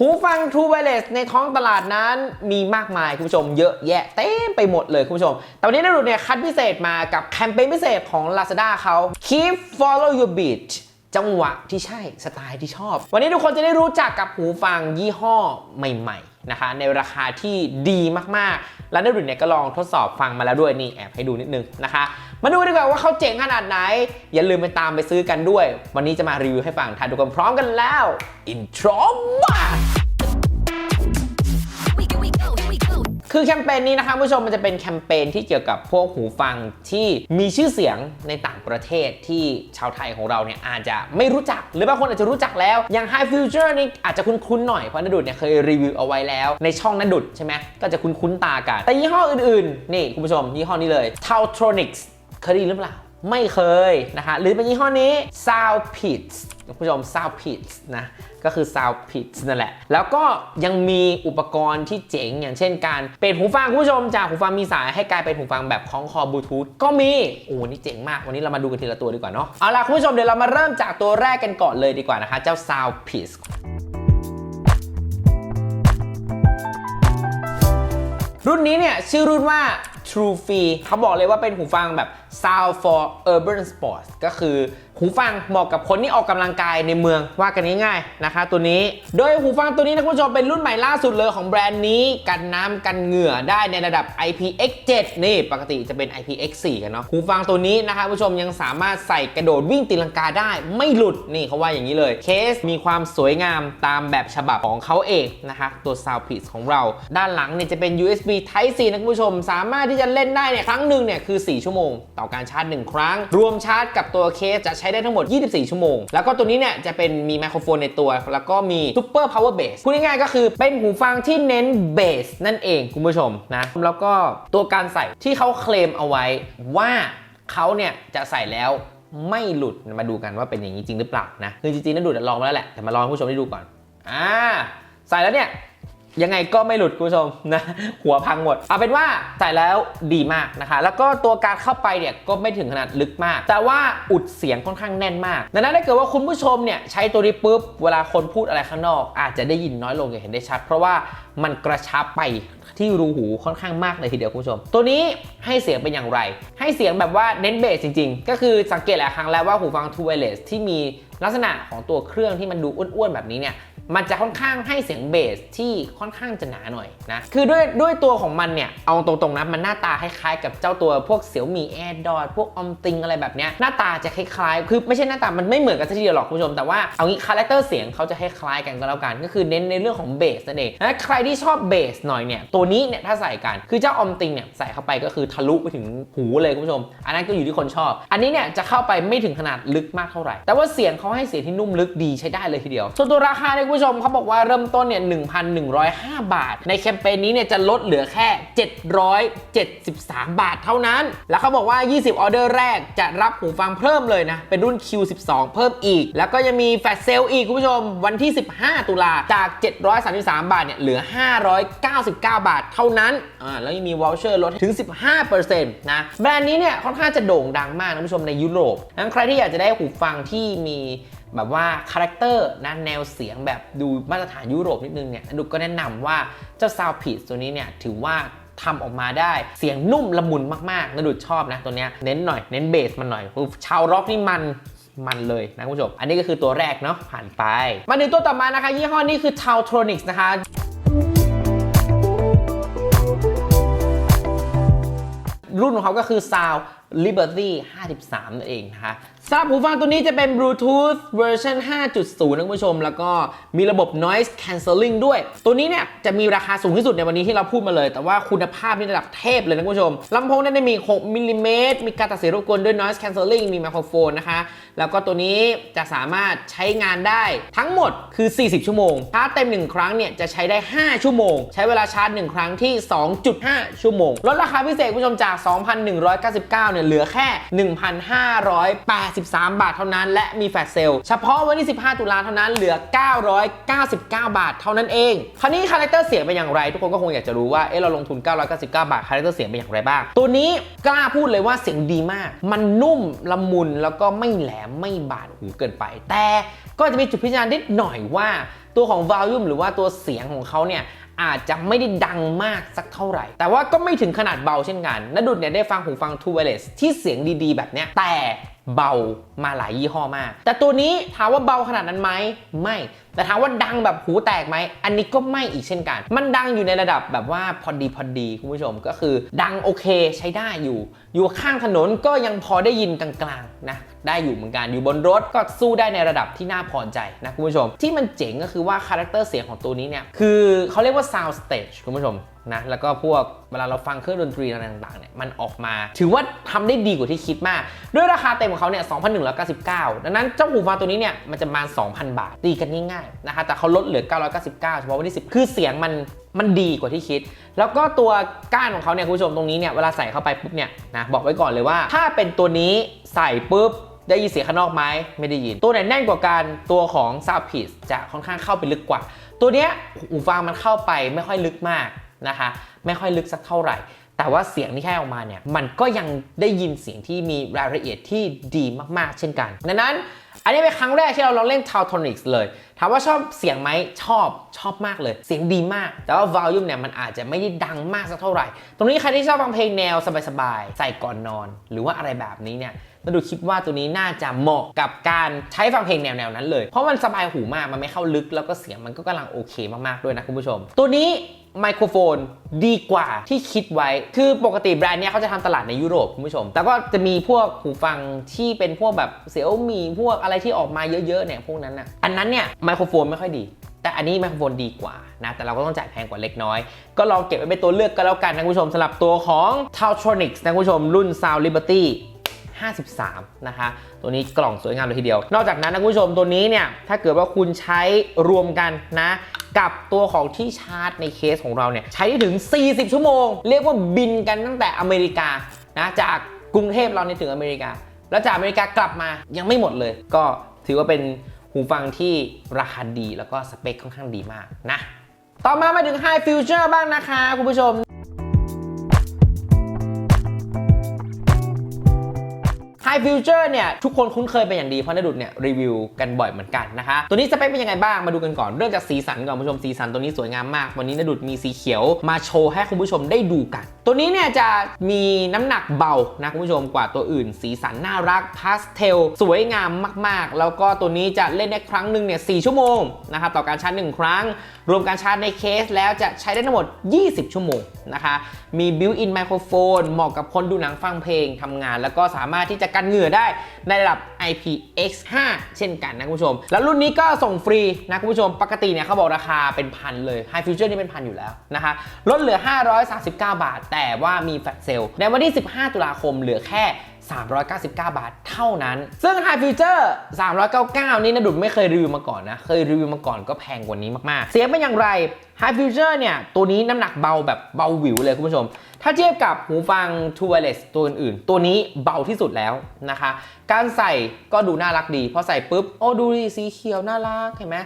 หูฟัง True Wireless ในท้องตลาดนั้นมีมากมายคุณผู้ชมเยอะแยะเต็มไปหมดเลยคุณผู้ชม แต่วันนี้นารุเนี่ยคัดพิเศษมากับแคมเปญพิเศษของ Lazada เขา Keep Follow Your Beat จังหวะที่ใช่สไตล์ที่ชอบ วันนี้ทุกคนจะได้รู้จักกับหูฟังยี่ห้อใหม่ๆนะคะ ในราคาที่ดีมากๆ แล้วนารุเนี่ยก็ลองทดสอบฟังมาแล้วด้วยนี่แอบให้ดูนิดนึงนะคะ มาดูดีกว่าว่าเขาเจ๋งขนาดไหน อย่าลืมไปตามไปซื้อกันด้วย วันนี้จะมารีวิวให้ฟังทานดูกันพร้อมกันแล้วอินโทรมาคือแคมเปญนี้นะคะผู้ชมมันจะเป็นแคมเปญที่เกี่ยวกับพวกหูฟังที่มีชื่อเสียงในต่างประเทศที่ชาวไทยของเราเนี่ยอาจจะไม่รู้จัก หรือบางคนอาจจะรู้จักแล้ว อย่าง High Future นี่อาจจะคุ้นๆหน่อย เพราะนดุดเนี่ยเคยรีวิวเอาไว้แล้ว ในช่องนดุดใช่ไหมก็จะคุ้นๆตากัน แต่ยี่ห้ออื่นๆ นี่คุณผู้ชมยี่ห้อนี้เลย Tautronics เคยได้ยินหรือเปล่า ไม่เคยนะคะ หรือเป็นยี่ห้อนี้ Soundpits คุณผู้ชม Soundpits นะ ก็คือ Soundpits นั่นแหละ แล้วก็ยังมีอุปกรณ์ที่เจ๋ง อย่างเช่นการเปลี่ยนหูฟังคุณผู้ชม จากหูฟังมีสายให้กลายเป็นหูฟังแบบคล้องคอบลูทูธก็มี โอ้โหนี่เจ๋งมาก วันนี้เรามาดูกันทีละตัวดีกว่าเนาะ เอาล่ะคุณผู้ชมเดี๋ยวเรามาเริ่มจากตัวแรกกันก่อนเลยดีกว่านะคะ เจ้า Soundpits รุ่นนี้เนี่ยชื่อรุ่นว่า True Free เขาบอกเลยว่าเป็นหูฟังแบบ Sound for Urban Sports ก็คือหูฟังเหมาะกับคนที่ออกกำลังกายในเมืองว่ากันง่ายๆนะคะตัวนี้ โดยหูฟังตัวนี้นะคุณผู้ชมเป็นรุ่นใหม่ล่าสุดเลยของแบรนด์นี้ กันน้ำกันเหงื่อได้ในระดับ IPX7 นี่ปกติจะเป็น IPX4 กันเนาะหูฟังตัวนี้นะคะคุณผู้ชมยังสามารถใส่กระโดดวิ่งตีลังกาได้ไม่หลุดนี่เขาว่าอย่างนี้เลยเคสมีความสวยงามตามแบบฉบับของเขาเองนะคะตัว Soundpiece ของเรา ด้านหลังเนี่ยจะเป็น USB Type C นะคุณผู้ชมสามารถที่จะเล่นได้เนี่ยครั้งหนึ่งเนี่ยคือ 4 ชั่วโมง ต่อการชาร์จ 1 ครั้ง รวมชาร์จกับตัวเคสจะใช้ได้ทั้งหมด 24 ชั่วโมง แล้วก็ตัวนี้เนี่ยจะเป็นมีไมโครโฟนในตัว แล้วก็มี Super Power Bass พูดง่ายๆก็คือเป็นหูฟังที่เน้นเบสนั่นเองคุณผู้ชมนะแล้วก็ตัวการใส่ที่เขาเคลมเอาไว้ว่าเขาเนี่ยจะใส่แล้วไม่หลุดมาดูกันว่าเป็นอย่างนี้จริงหรือเปล่านะคือจริงๆนั่นดูดลองมาแล้วแหละแต่มาลองให้ผู้ชมได้ดูก่อนอ่าใส่แล้วเนี่ย ยังไงก็ไม่หลุดคุณผู้ชมนะหัวพังหมด เอาเป็นว่าใส่แล้วดีมากนะคะ แล้วก็ตัวการเข้าไปเนี่ยก็ไม่ถึงขนาดลึกมาก แต่ว่าอุดเสียงค่อนข้างแน่นมากดังนั้นถ้าเกิดว่าคุณผู้ชมเนี่ยใช้ตัวนี้ปุ๊บเวลาคนพูดอะไรข้างนอก อาจจะได้ยินน้อยลงอย่างเห็นได้ชัด เพราะว่ามันกระชับไปที่รูหูค่อนข้างมากเลยทีเดียวคุณผู้ชม ตัวนี้ให้เสียงเป็นอย่างไร ให้เสียงแบบว่าเน้นเบสจริง ๆ ก็คือสังเกตหลายครั้งแล้วว่าหูฟัง True Wireless ที่มีลักษณะของตัวเครื่องที่มันดูอ้วนๆแบบนี้เนี่ย มันจะค่อนข้างให้เสียงเบสที่ค่อนข้างจะหนาหน่อยนะ คือด้วยด้วยตัวของมันเนี่ย เอาตรงๆนะ มันหน้าตาคล้ายๆกับเจ้าตัวพวกเสี่ยวมีแอร์ดอทพวกอมติงอะไรแบบเนี้ย หน้าตาจะคล้ายๆ คือไม่ใช่หน้าตา มันไม่เหมือนกันซะทีเดียวหรอกคุณผู้ชม แต่ว่าเอางี้คาแรคเตอร์เสียงเขาจะคล้ายๆกันก็แล้วกัน ก็คือเน้นในเรื่องของเบสนั่นเองนะใครที่ชอบเบสหน่อยเนี่ย ตัวนี้เนี่ยถ้าใส่กัน คือเจ้าอมติงเนี่ยใส่เข้าไปก็คือทะลุไปถึงหูเลยคุณผู้ชม อันนั้นก็อยู่ที่คนชอบ อันนี้เนี่ยจะเข้าไปไม่ถึงขนาดลึกมากเท่าไหร่ แต่ว่าเสียงเขาให้เสียงที่นุ่มลึกดีใช้ได้เลยทีเดียวส่วนตัวราคาเนี่ยคุณผู้ชมเขาบอกว่าเริ่มต้นเนี่ย 1,105 บาท ในแคมเปญนี้เนี่ยจะลดเหลือแค่ 773 บาทเท่านั้น แล้วเขาบอกว่า 20 ออเดอร์แรกจะรับหูฟังเพิ่มเลยนะ เป็นรุ่น Q12 เพิ่มอีก แล้วก็ยังมีแฟลชเซลอีกคุณผู้ชม วันที่ 15 ตุลาจาก 733 บาทเนี่ยเหลือ 599 บาทเท่านั้นอ่าแล้วยังมีวอลเชอร์ลดถึง 15%นะแบรนด์นี้เนี่ยค่อนข้างจะโด่งดังมากนะคุณผู้ชมในยุโรปงั้นใครที่อยากจะได้หูฟังที่มี แบบว่าคาแรคเตอร์นะแนวเสียงแบบดูมาตรฐานยุโรปนิดนึงเนี่ยดุกก็แนะนำว่าเจ้า Soundpiece ตัวนี้เนี่ยถือว่าทำออกมาได้เสียงนุ่มละมุนมากๆนะดุชอบนะตัวเนี้ยเน้นหน่อยเน้นเบสมันหน่อยชาวร็อกนี่มันมันเลยนะคุณผู้ชม อันนี้ก็คือตัวแรกเนาะผ่านไป มาดูตัวต่อมานะคะ ยี่ห้อนี้คือ Tautronics นะคะรุ่นของเขาก็คือ Sound Liberty 53นั่นเองนะคะ สำหรับหูฟังตัวนี้จะเป็น Bluetooth เวอร์ชัน5.0 นะคุณผู้ชม แล้วก็มีระบบ noise cancelling ด้วย ตัวนี้เนี่ยจะมีราคาสูงที่สุดในวันนี้ที่เราพูดมาเลย แต่ว่าคุณภาพนี่ระดับเทพเลยนะคุณผู้ชม ลำโพงนี่ยได้มี 6 มิลลิเมตร มีการตัดเสียงรบกวนด้วย noise cancelling มีไมโครโฟนนะคะ แล้วก็ตัวนี้จะสามารถใช้งานได้ทั้งหมดคือ 40 ชั่วโมง ชาร์จเต็ม 1 ครั้งเนี่ยจะใช้ได้ 5 ชั่วโมง ใช้เวลาชาร์จ 1 ครั้งที่ 2.5 ชั่วโมง ลดราคาพิเศษคุณผู้ชมจาก 2,199 เนี่ยเหลือแค่13 บาทเท่านั้น และมีแฟลชเซลเฉพาะวันที่ 15 ตุลาเท่านั้นเหลือ 999 บาทเท่านั้นเอง คราวนี้คาแรคเตอร์เสียงเป็นอย่างไร ทุกคนก็คงอยากจะรู้ว่าเอ๊ะเราลงทุน 999 บาทคาแรคเตอร์เสียงเป็นอย่างไรบ้าง ตัวนี้กล้าพูดเลยว่าเสียงดีมาก มันนุ่มละมุนแล้วก็ไม่แหลมไม่บาดหูเกินไป แต่ก็จะมีจุดพิจารณานิดหน่อยว่าตัวของ volume หรือว่าตัวเสียงของเขาเนี่ยอาจจะไม่ได้ดังมากสักเท่าไหร่ แต่ว่าก็ไม่ถึงขนาดเบาเช่นกันนดุดเนี่ยได้ฟังหูฟัง True Wireless ที่เสียงดีๆ แบบเนี้ย แต่ เบามาหลายยี่ห้อมาก แต่ตัวนี้ถามว่าเบาขนาดนั้นไหมไม่แต่ถามว่าดังแบบหูแตกไหม อันนี้ก็ไม่อีกเช่นกัน มันดังอยู่ในระดับแบบว่าพอดีพอดีคุณผู้ชมก็คือ ดังโอเคใช้ได้อยู่ อยู่ข้างถนนก็ยังพอได้ยินกลางๆนะได้อยู่เหมือนกันอยู่บนรถก็สู้ได้ในระดับที่น่าพอใจนะคุณผู้ชม ที่มันเจ๋งก็คือว่าคาแรคเตอร์เสียงของตัวนี้เนี่ยคือเขาเรียกว่า sound stage คุณผู้ชมนะแล้วก็พวกเวลาเราฟังเครื่องดนตรีอะไรต่างๆเนี่ยมันออกมา ถือว่าทำได้ดีกว่าที่คิดมาก ด้วยราคาเต็มของเขาเนี่ย2,199 ดังนั้นเจ้าหูฟังตัวนี้เนี่ยมันจะมา 2,000 บาทตีกันง่ายนะคะแต่เขาลดเหลือ 999 เฉพาะวันที่ 10 คือเสียงมันมันดีกว่าที่คิด แล้วก็ตัวก้านของเขาเนี่ยคุณผู้ชมตรงนี้เนี่ยเวลาใส่เข้าไปปุ๊บเนี่ยนะบอกไว้ก่อนเลยว่า ถ้าเป็นตัวนี้ใส่ปุ๊บได้ยินเสียงข้างนอกไหมไม่ได้ยิน ตัวไหนแน่นกว่ากันตัวของ Sound p i e c e จะค่อนข้างเข้าไปลึกกว่า ตัวเนี้ยหูฟังมันเข้าไปไม่ค่อยลึกมากนะคะไม่ค่อยลึกสักเท่าไหร่ แต่ว่าเสียงที่แค่ออกมาเนี่ยมันก็ยังได้ยินเสียงที่มีรายละเอียดที่ดีมากๆ เช่นกันดังนั้น อันนี้เป็นครั้งแรกที่เราลองเล่น t a u t o n i c s เลย ถามว่าชอบเสียงไหมชอบชอบมากเลย เสียงดีมาก แต่ว่า volume เนี่ยมันอาจจะไม่ได้ดังมากสักเท่าไหร่ ตรงนี้ใครที่ชอบฟังเพลงแนวสบายๆ ใส่ก่อนนอน หรือว่าอะไรแบบนี้เนี่ยนาดูคิดว่าตัวนี้น่าจะเหมาะกับการใช้ฟังเพลงแนวๆนั้นเลย เพราะมันสบายหูมาก มันไม่เข้าลึก แล้วก็เสียงมันก็กำลังโอเคมากๆด้วยนะคุณผู้ชม ตัวนี้ไมโครโฟนดีกว่าที่คิดไว้ คือปกติแบรนด์เนี้ยเขาจะทำตลาดในยุโรปคุณผู้ชม แต่ก็จะมีพวกหูฟังที่เป็นพวกแบบเสี่ยวมีพวกอะไรที่ออกมาเยอะๆเนี่ยพวกนั้นอะ อันนั้นเนี่ยไมโครโฟนไม่ค่อยดี แต่อันนี้ไมโครโฟนดีกว่านะ แต่เราก็ต้องจ่ายแพงกว่าเล็กน้อย ก็ลองเก็บไว้เป็นตัวเลือกก็แล้วกันนะคุณผู้ชมสำหรับตัวของ t a u t r o n i c s นะคุณผู้ชมรุ่น Sound Liberty 53 นะคะ ตัวนี้กล่องสวยงามเลยทีเดียว นอกจากนั้นนะคุณผู้ชมตัวนี้เนี่ย ถ้าเกิดว่าคุณใช้รวมกันนะกับตัวของที่ชาร์จในเคสของเราเนี่ยใช้ได้ถึง 40 ชั่วโมง เรียกว่าบินกันตั้งแต่อเมริกานะจากกรุงเทพเราเนี่ยถึงอเมริกา แล้วจากอเมริกากลับมายังไม่หมดเลย ก็ถือว่าเป็นหูฟังที่ราคาดีแล้วก็สเปคค่อนข้างดีมากนะ ต่อมามาถึง High Future บ้างนะคะ คุณผู้ชม High Future เนี่ยทุกคนคุ้นเคยเป็นอย่างดีเพราะนดุดเนี่ยรีวิวกันบ่อยเหมือนกันนะคะ ตัวนี้สเปคเป็นยังไงบ้างมาดูกันก่อนเริ่มจากสีสันก่อนคุณผู้ชมสีสันตัวนี้สวยงามมาก วันนี้นดุดมีสีเขียวมาโชว์ให้คุณผู้ชมได้ดูกัน ตัวนี้เนี่ยจะมีน้ำหนักเบานะคุณผู้ชมกว่าตัวอื่น สีสันน่ารักพาสเทลสวยงามมากๆ แล้วก็ตัวนี้จะเล่นได้ครั้งหนึ่งเนี่ย4ชั่วโมงนะครับต่อการชาร์จ1ครั้ง รวมการชาร์จในเคสแล้วจะใช้ได้ทั้งหมด 20 ชั่วโมงนะคะมี built-in microphone เหมาะกับคนดูหนังฟังเพลงทำงาน แล้วก็สามารถที่จะกันเหงื่อได้ในระดับ IPX5 เช่นกันนะคุณผู้ชม แล้วรุ่นนี้ก็ส่งฟรีนะคุณผู้ชม ปกติเนี่ยเขาบอกราคาเป็นพันเลย High Future นี่เป็นพันอยู่แล้วนะคะลดเหลือ 539 บาท แต่ว่ามีแฟลชเซลในวันที่ 15 ตุลาคมเหลือแค่ 399 บาทเท่านั้น ซึ่ง High Future 399 นี่นะดุดไม่เคยรีวิวมาก่อนนะ เคยรีวิวมาก่อนก็แพงกว่านี้มากๆ เสียงเป็นอย่างไร High Future เนี่ย ตัวนี้น้ำหนักเบาแบบเบาหวิวเลยคุณผู้ชม ถ้าเทียบกับหูฟัง True Wireless ตัวอื่นๆ ตัวนี้เบาที่สุดแล้วนะคะ การใส่ก็ดูน่ารักดี พอใส่ปุ๊บ โอ้ดูดิสีเขียวน่ารักเห็นไหม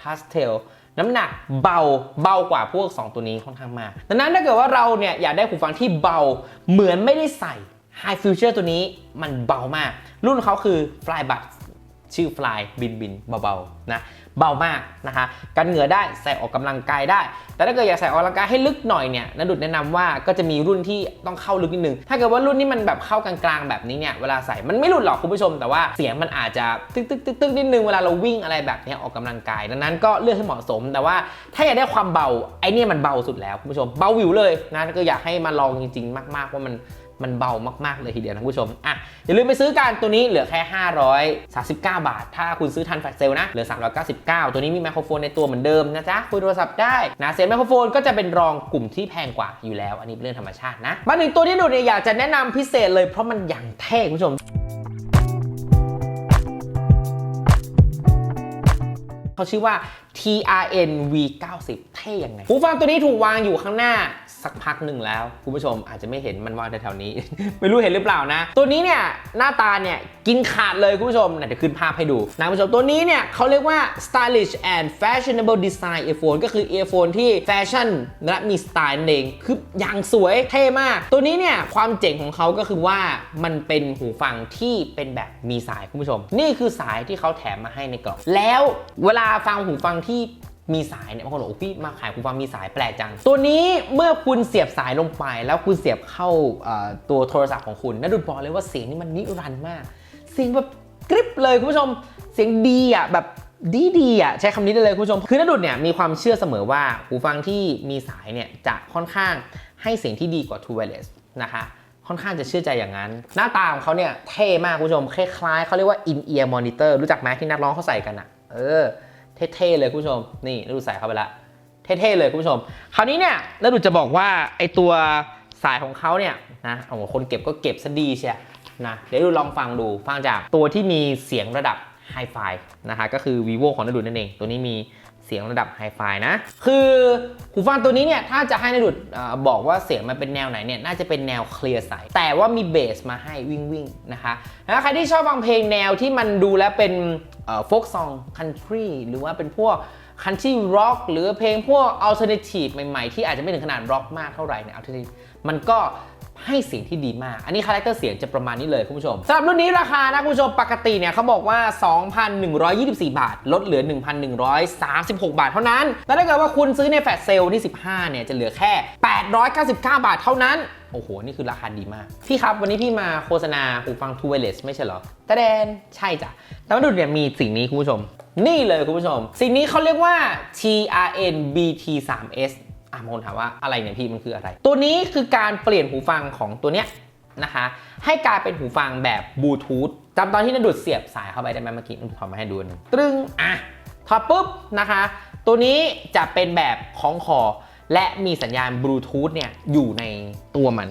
พาสเทลน้ำหนักเบาเบากว่าพวก 2 ตัวนี้ค่อนข้างมาก ดังนั้นถ้าเกิดว่าเราเนี่ยอยากได้หูฟังที่เบาเหมือนไม่ได้ใส่ High Future ตัวนี้มันเบามาก รุ่นเขาคือ Fly b u d ชื่อ Fly บินบินเบาๆนะเบามากนะคะกันเหงื่อได้ใส่ออกกำลังกายได้ แต่ถ้าเกิดอยากใส่ออกกำลังกายให้ลึกหน่อยเนี่ยนดุดแนะนำว่าก็จะมีรุ่นที่ต้องเข้าลึกนิดนึง ถ้าเกิดว่ารุ่นนี้มันแบบเข้ากลางๆแบบนี้เนี่ยเวลาใส่มันไม่หลุดหรอกคุณผู้ชม แต่ว่าเสียงมันอาจจะตึกตึกตึกตึกนิดนึงเวลาเราวิ่งอะไรแบบนี้ออกกำลังกาย ดังนั้นก็เลือกให้เหมาะสม แต่ว่าถ้าอยากได้ความเบาไอเนี่มันเบาสุดแล้วคุณผู้ชมเบาวิวเลยนะก็อยากให้มาลองจริง ๆ มาก ๆ ว่ามัน มันเบามากๆเลยทีเดียวนะคุณผู้ชมอะอย่าลืมไปซื้อกันตัวนี้เหลือแค่ 539 บาท ถ้าคุณซื้อทันแฟลชเซลนะเหลือ 399 ตัวนี้มีไมโครโฟนในตัวเหมือนเดิมนะจ๊ะคุยโทรศัพท์ได้นะเสียงไมโครโฟนก็จะเป็นรองกลุ่มที่แพงกว่าอยู่แล้ว อันนี้เป็นเรื่องธรรมชาตินะมาถึงตัวที่ดูเนี่ยอยากจะแนะนำพิเศษเลยเพราะมันอย่างเท่คุณผู้ชมเขาชื่อว่า TRN V90 เท่ยังไงหูฟังตัวนี้ถูกวางอยู่ข้างหน้าสักพักหนึ่งแล้ว คุณผู้ชมอาจจะไม่เห็นมันวางแถวๆนี้ ไม่รู้เห็นหรือเปล่านะ ตัวนี้เนี่ยหน้าตาเนี่ยกินขาดเลยคุณผู้ชมเดี๋ยวขึ้นภาพให้ดูนะคุณผู้ชมตัวนี้เนี่ยเขาเรียกว่า stylish and fashionable design earphone ก็คือ earphone ที่แฟชั่นและมีสไตล์นั่นเองคืออย่างสวยเท่มาก ตัวนี้เนี่ยความเจ๋งของเขาก็คือว่ามันเป็นหูฟังที่เป็นแบบมีสายคุณผู้ชม นี่คือสายที่เขาแถมมาให้ในกล่องแล้วเวลาฟังหูฟังที่มีสายเนี่ยบางคนบอกโอ้พี่มาขายหูฟังมีสายแปลกจัง ตัวนี้เมื่อคุณเสียบสายลงไป แล้วคุณเสียบเข้าตัวโทรศัพท์ของคุณนดุดบอกเลยว่าเสียงนี่มันนิรันดร์มาก เสียงแบบกริบเลยคุณผู้ชม เสียงดีอะแบบดีดีอะใช้คำนี้ได้เลยคุณผู้ชม คือนดุดเนี่ยมีความเชื่อเสมอว่าหูฟังที่มีสายเนี่ยจะค่อนข้างให้เสียงที่ดีกว่า True Wireless นะคะค่อนข้างจะเชื่อใจอย่างนั้น หน้าตาของเขาเนี่ยเท่มากคุณผู้ชมคล้ายๆเขาเรียกว่า in ear monitor รู้จักไหมที่นักร้องเขาใส่กันอะ เออ เท่ๆเลยคุณผู้ชม นี่นดุดใส่เข้าไปละ เท่ๆเลยคุณผู้ชม คราวนี้เนี่ยฤดูจะบอกว่าไอตัวสายของเขาเนี่ยนะโอ้โหคนเก็บก็เก็บซะดีเชียนะเดี๋ยวดูลองฟังดูฟังจากตัวที่มีเสียงระดับไฮไฟนะคะก็คือ vivo ของนดุดนั่นเอง ตัวนี้มี สียงระดับไฮไฟนะ คือหูฟังตัวนี้เนี่ย ถ้าจะให้นดุดอบอกว่าเสียงมันเป็นแนวไหนเนี่ย น่าจะเป็นแนวเคลียร์ใส แต่ว่ามีเบสมาให้วิ่งวิ่งๆนะคะแล้วใครที่ชอบฟังเพลงแนวที่มันดูแล้วเป็นโฟกซองคันทรีหรือว่าเป็นพวกคันที่ร็อกหรือเพลงพวกอัลเทอร์เนทีฟใหม่ ๆ ที่อาจจะไม่ถึงขนาดร็อกมากเท่าไหร่เนี่ยอัลเทอร์เนทีฟมันก็ ให้เสียงที่ดีมาก อันนี้คาแรคเตอร์เสียงจะประมาณนี้เลยคุณผู้ชมสำหรับรุ่นนี้ราคานะคุณผู้ชมปกติเนี่ยเขาบอกว่า 2,124 บาท ลดเหลือ 1,136 บาทเท่านั้น แต่ถ้าเกิดว่าคุณซื้อในแฟลชเซลล์ที่ 15 เนี่ยจะเหลือแค่ 899 บาทเท่านั้นโอ้โห นี่คือราคาดีมาก พี่ครับ วันนี้พี่มาโฆษณาหูฟัง True Wireless ไม่ใช่เหรอตะแดน ใช่จ้ะ แต่ว่าดูเนี่ยมีสิ่งนี้คุณผู้ชม นี่เลยคุณผู้ชม สิ่งนี้เขาเรียกว่า TRN BT3S อะบางคนถามว่าอะไรเนี่ยพี่มันคืออะไร ตัวนี้คือการเปลี่ยนหูฟังของตัวเนี้ยนะคะ ให้กลายเป็นหูฟังแบบบลูทูธจำตอนที่นดุดเสียบสายเข้าไปได้ไหมเมื่อกี้ถอดมาให้ดูหนึงตรึงอะถอดปุ๊บนะคะ ตัวนี้จะเป็นแบบคล้องคอ และมีสัญญาณบลูทูธเนี่ยอยู่ในตัวมัน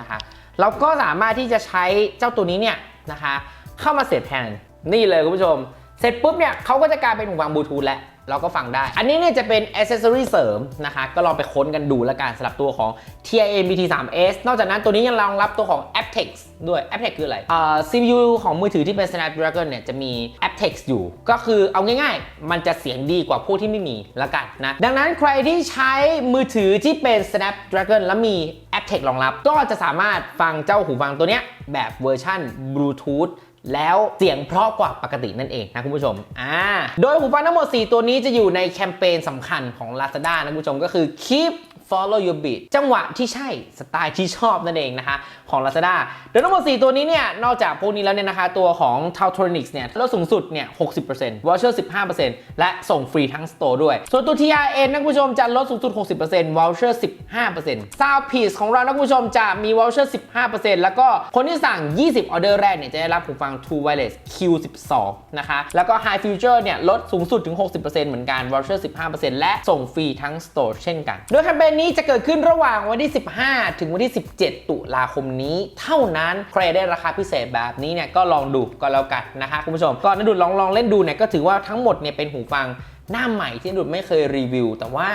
นะคะเราก็สามารถที่จะใช้เจ้าตัวนี้เนี่ยนะคะ เข้ามาเสียบแทนนี่เลยคุณผู้ชม เสร็จปุ๊บเนี่ยเขาก็จะกลายเป็นหูฟังบลูทูธแล้ว เราก็ฟังได้ อันนี้เนี่ยจะเป็น accessory เสริมนะคะ ก็ลองไปค้นกันดูแล้วกันสำหรับตัวของ TIA BT3S นอกจากนั้นตัวนี้ยังรองรับตัวของ aptX ด้วย aptX คืออะไรอ่า CPU ของมือถือที่เป็น Snapdragon เนี่ยจะมี aptX อยู่ ก็คือเอาง่ายๆ มันจะเสียงดีกว่าพวกที่ไม่มีละกันนะ ดังนั้นใครที่ใช้มือถือที่เป็น Snapdragon แล้วมี aptX รองรับ ก็จะสามารถฟังเจ้าหูฟังตัวเนี้ยแบบเวอร์ชัน Bluetooth แล้วเสียงเพราะกว่าปกตินั่นเองนะคุณผู้ชมอ่าโดยหูฟังทั้งหมด 4 ตัวนี้จะอยู่ในแคมเปญสำคัญของ Lazada นะคุณผู้ชมก็คือ keep follow your beat จังหวะที่ใช่สไตล์ที่ชอบนั่นเองนะคะของ Lazada โดยทั้งหมด 4 ตัวนี้เนี่ยนอกจากพวกนี้แล้วเนี่ยนะคะตัวของ t a u t r o n i c s เนี่ยลดสูงสุดเนี่ย 60% voucher 15%และส่งฟรีทั้งสโตร์ด้วย ส่วนตัว TRN นะคุณผู้ชมจะลดสูงสุด 60% voucher 15% Soundpiece ของเรานะคุณผู้ชมจะมี voucher 15%แล้วก็คนที่สั่ง 20 ออเดอร์แรกเนี่ยจะได้รับหูฟัง True Wireless Q12 นะคะแล้วก็ High Future เนี่ยลดสูงสุดถึง 60%เหมือนกัน voucher 15%และส่งฟรีทั้งสโตร์เช่นกันโดยแคมเปญนี้จะเกิดขึ้นระหว่างวันที่ 15 ถึงวันที่ 17 ตุลาคมนี้ เท่านั้นใครได้ราคาพิเศษแบบนี้เนี่ยก็ลองดูก็แล้วกันนะคะคุณผู้ชมก็นดุดลองลองเล่นดูเนี่ยก็ถือว่าทั้งหมดเนี่ยเป็นหูฟังหน้าใหม่ที่นดุดไม่เคยรีวิว แต่ว่า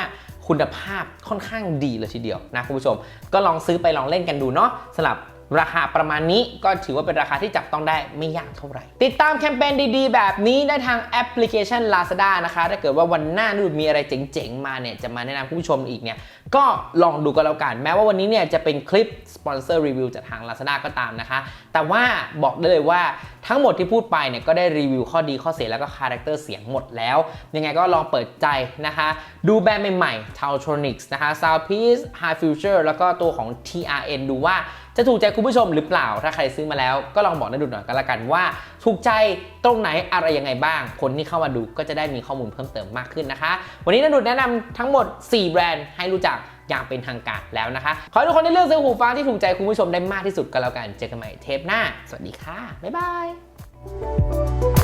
คุณภาพค่อนข้างดีเลยทีเดียวนะคุณผู้ชม ก็ลองซื้อไปลองเล่นกันดูเนาะสำหรับราคาประมาณนี้ก็ถือว่าเป็นราคาที่จับต้องได้ไม่ยากเท่าไหร่ ติดตามแคมเปญดีๆ แบบนี้ได้ทางแอปพลิเคชัน Lazada นะคะ ถ้าเกิดว่าวันหน้านู่นมีอะไรเจ๋งๆ มาเนี่ย จะมาแนะนำผู้ชมอีกเนี่ย ก็ลองดูก็แล้วกัน แม้ว่าวันนี้เนี่ยจะเป็นคลิปสปอนเซอร์รีวิวจากทาง Lazada ก็ตามนะคะ แต่ว่าบอกได้เลยว่าทั้งหมดที่พูดไปเนี่ยก็ได้รีวิวข้อดีข้อเสียแล้วก็คาแรคเตอร์เสียงหมดแล้ว ยังไงก็ลองเปิดใจนะคะ ดูแบรนด์ใหม่ๆ t a u t r o n i c s นะคะ Soundpiece High Future แล้วก็ตัวของ TRN ดูว่า จะถูกใจคุณผู้ชมหรือเปล่า ถ้าใครซื้อมาแล้วก็ลองบอกได้ดูหน่อยก็แล้วกันว่า ถูกใจตรงไหนอะไรยังไงบ้าง คนที่เข้ามาดูก็จะได้มีข้อมูลเพิ่มเติมมากขึ้นนะคะ วันนี้นดุดแนะนำทั้งหมด 4 แบรนด์ให้รู้จักอย่างเป็นทางการแล้วนะคะ ขอให้ทุกคนได้เลือกซื้อหูฟังที่ถูกใจคุณผู้ชมได้มากที่สุดก็แล้วกัน เจอกันใหม่เทปหน้า สวัสดีค่ะ บ๊ายบาย